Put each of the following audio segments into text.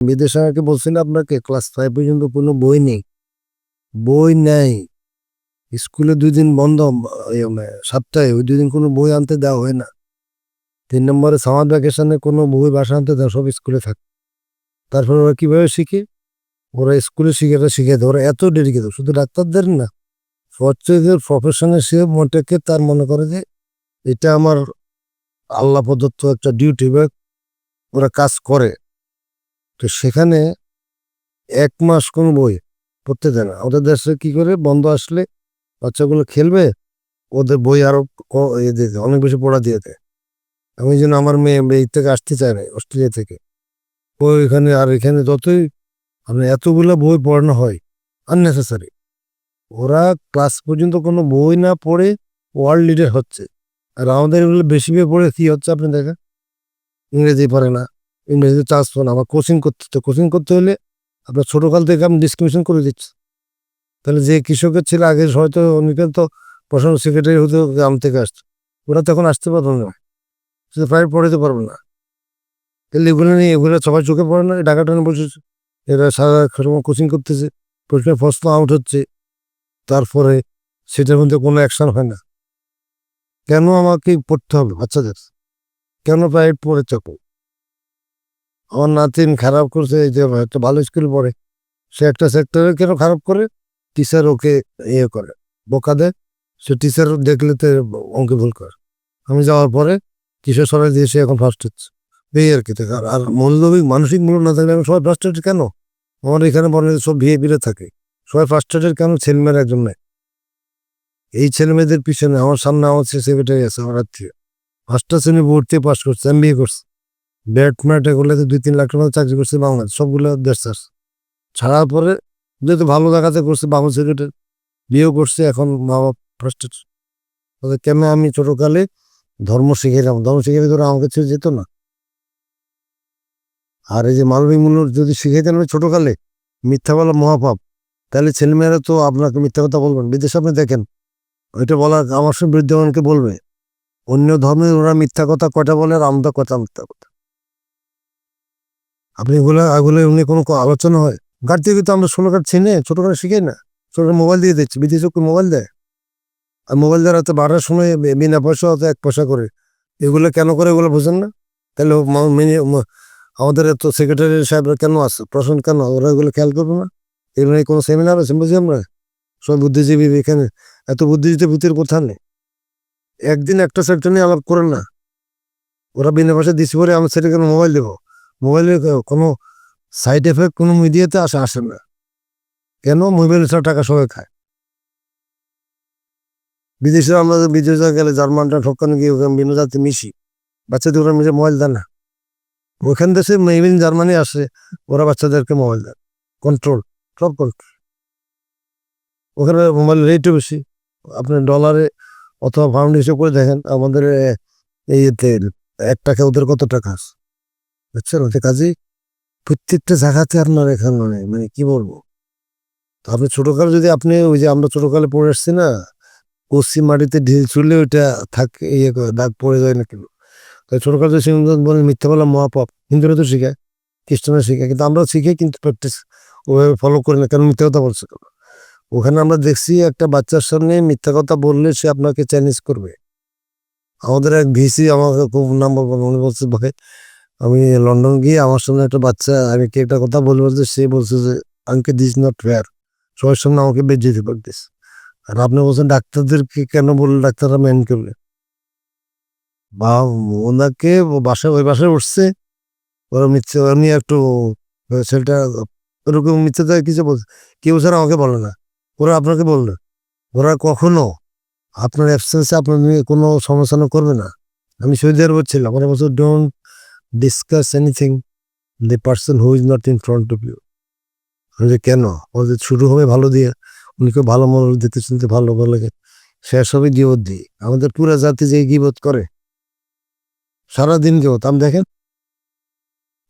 বিদেশে আমাকে বলছেন আপনাকে ক্লাস ফাইভ পর্যন্ত কোনো বই নেই। বই নেই। স্কুলে দুই দিন বন্ধ মানে সপ্তাহে ওই দুই দিন কোনো বই আনতে দেওয়া হয় না। তিন নম্বরে সামার ভ্যাকেশনে কোনো বই বাসা আনতে দেওয়া, সব স্কুলে থাকে। তারপর ওরা কীভাবে শিখে? ওরা স্কুলে শিখে শিখে দেয়। ওরা এত ডেডিকেট শুধু ডাক্তারদের না, প্রত্যেকের প্রফেশনে সে মোটেকে তার মনে করে যে, এটা আমার আল্লাহ প্রদত্ত একটা ডিউটি বা ওরা কাজ করে। তো সেখানে এক মাস কোনো বই পড়তে দেয় না। ওদের দেশে কি করে? বন্ধ আসলে বাচ্চাগুলো খেলবে ওদের বই আরও ক- দিয়ে দেয়, অনেক বেশি পড়া দিয়ে দেয়। আমি যেন আমার মেয়ে এই থেকে আসতে চায় না অস্ট্রেলিয়া থেকে। বই এখানে আর এখানে যতই আপনার এতগুলো বই পড়ানো হয় আননেসেসারি ওরা ক্লাস পর্যন্ত কোনো বই না পড়ে ওয়ার্ল্ড লিডার হচ্ছে। আর আমাদের এগুলো বেশি পড়ে কি হচ্ছে আপনি দেখেন? ইংরেজি পারে না। ইংরেজিতে চান্স পান আমার কোচিং করতে হচ্ছে কোচিং করতে হলে আপনার ছোটোকাল থেকে আমি ডিসক্রিমিনেশন করে দিচ্ছি। তাহলে যে কৃষকের ছেলে আগে হয়তো অনেকে তো প্রশাসন সেক্রেটারি হতে গ্রাম থেকে আসতো, ওরা তখন আসতে পারতো না। সে প্রায় পড়াতে পারবে না। তাহলে এগুলো নিয়ে, এগুলো সবাই চোখে পড়ে না ঢাকা টানে বসেছে। এরা সারা সময় কোচিং করতেছে প্রশ্নের প্রশ্ন আউট হচ্ছে। তারপরে সেটার মধ্যে কোনো অ্যাকশন হয় না। কেন আমাকে পড়তে হবে বাচ্চাদের? কেন প্রাইভেট পড়ে চাপো আমার নাতিন খারাপ করছে, এই যে একটা ভালো স্কুল পড়ে, সে একটা সেক্টরে কেন খারাপ করে? টিচার ওকে ইয়ে করে, বোকা দেয়, সে টিচার দেখলে তো অঙ্কে ভুল করে। আমি যাওয়ার পরে কিশোর সরাই দিয়ে সে এখন ফার্স্ট হচ্ছে। এই আর কি। আর- মৌলবিক মানসিক মূল্য না থাকলে আমি সবাই ফার্স্টেড কেন? আমার এখানে হয় সব ভিয়ে বিরে থাকে। সবাই ফার্স্টেডের কেন ছেলেমেয়ের একজন নেই এই ছেলেমেয়েদের পিছনে আমার সামনে আমার সেক্রেটারি আছে, আমার আত্মীয়। ফার্স্ট শ্রেণি ভর্তি পাস করছে এম বিএ করছে। ব্যাট ম্যাট এগুলোতে দুই তিন লাখ টাকা চাকরি করছে বাংলাদেশ, সবগুলো দেশ চাষ ছাড়ার পরে যেহেতু ভালো জায়গাতে করছে বাংলা সেক্রেটারি বিয়েও করছে, এখন মা বাবা ফার্স্টেড কেন আমি ছোটকালে ধর্ম শিখেছিলাম ধর্ম শিখে ধরে আমাকে ছেড়ে যেত না। আর এই যে মানবিক মূল্য যদি শিখেছেন আমি ছোটকালে মিথ্যা বলা মহাপাপ, তাহলে ছেলেমেয়েরা তো আপনাকে মিথ্যা কথা বলবেন। বিদেশে আপনি দেখেন, ওইটা বলা আমার সঙ্গে বিদ্যমানকে বলবে, অন্য ধর্মের ওরা মিথ্যা কথা কটা বলে আর আমরা কথা মিথ্যা কথা? আপনি এগুলো এগুলো এমনি কোনো আলোচনা হয়? গাড়ি থেকে তো আমরা কাঠ ছেনে ছোটখাটো শিখাই না। ছোট মোবাইল দিয়ে দিচ্ছি, বিদেশে মোবাইল দেয়? আর মোবাইল দেওয়ার হাতে বাড়ার সময় বিনা পয়সা হয়তো এক পয়সা করে। এগুলো কেন করে এগুলো বোঝেন না? তাহলে মেনে- আমাদের এত সেক্রেটারি সাহেবরা কেন আসে প্রশাসন কেন? ওরা এগুলো খেয়াল করবে না? এগুলো নিয়ে কোনো সেমিনার আছে, বুঝি আমরা? সব বুদ্ধিজীবী এখানে। এত বুদ্ধিজীবী ভূতের কথা নেই? একদিন একটা সেক্টর নিয়ে আলাপ করেন না। ওরা বিনা পয়সা দিচ্ছি পরে আমি সেটা কেন মোবাইল দেবো। মোবাইলে কোনো সাইড এফেক্ট কোনো মিডিয়াতে আসে আসে না। কেন? মোবাইল ছাড়া টাকা সবাই খায়। বিদেশে আমরা বিদেশে গেলে জার্মানটা ঠকানো গিয়ে ওখানে বিভিন্ন জাতি মিশি। বাচ্চাদের ওরা মিশে মোবাইল দেয় না। ওখান দেশে ইভেন জার্মানি আসে, ওরা বাচ্চাদেরকে মোবাইল দেয়। কন্ট্রোল সব কন্ট্রোল ওখানে মোবাইল রেটও বেশি। আপনি ডলারে অথবা পাউন্ড হিসেবে করে দেখেন, আমাদের এই এক টাকা ওদের কত টাকা আছে? বুঝছেন? ওদের কাজে প্রত্যেকটা জায়গাতে আপনার এখানে মানে মানে কি বলব? আপনি ছোটকালে যদি আপনি ওই যে আমরা ছোটকালে পড়ে আসছি না পশ্চিম মাটিতে ঢিল ছুড়লে ওইটা থাকে ইয়ে দাগ পড়ে যায় না কেন তাই ছোটকালে যে সিংহ বলেন মিথ্যা বলা মহাপাপ। হিন্দুরা তো শিখায় খ্রিস্টানরা শিখায় কিন্তু আমরা শিখে কিন্তু প্র্যাকটিস ওভাবে ফলো করি না। কেন মিথ্যা কথা বলছে কেন? ওখানে আমরা দেখছি একটা বাচ্চার সামনে মিথ্যা কথা বললে সে আপনাকে চ্যালেঞ্জ করবে। আমাদের এক ভিসি আমাকে খুব নাম বলব না, উনি বলছে ভাই আমি লন্ডন গিয়ে আমার সামনে একটা বাচ্চা, আমি কি একটা কথা বলব যে, সে বলছে যে আঙ্কে দিস নট ফেয়ার সবার সামনে আমাকে বেজিয়ে পারতিস আর আপনি বলছেন, ডাক্তারদেরকে কেন বললে? ডাক্তাররা মেন করবে? বা ওনাকে বাসায়, ওই বাসায় উঠছে। ওরা মিথ্যে উনি একটু ছেলেটা ওরকম মিথ্যে কিছু বলছে। কেউ ছাড়া আমাকে বলে না। ওরা আপনাকে বলল। ওরা কখনো আপনার অ্যাবসেন্সে আপনার কোনো সমালোচনা করবে না। আমি সৌদি আরব ছিলাম। ওরা বলছে don't discuss anything the person who is not in front of you যে কেন? ওদের শুরু হবে ভালো দিয়ে উনিকে ভালো মনোযোগ দিতে শুনতে ভালো ভালো লাগে শেষ হবে গিবত দিয়ে। আমাদের পুরা জাতি যে গিবত করে, সারাদিন গিবত। আমি দেখেন,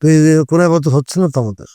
তো কোনো হচ্ছে না তো আমাদের।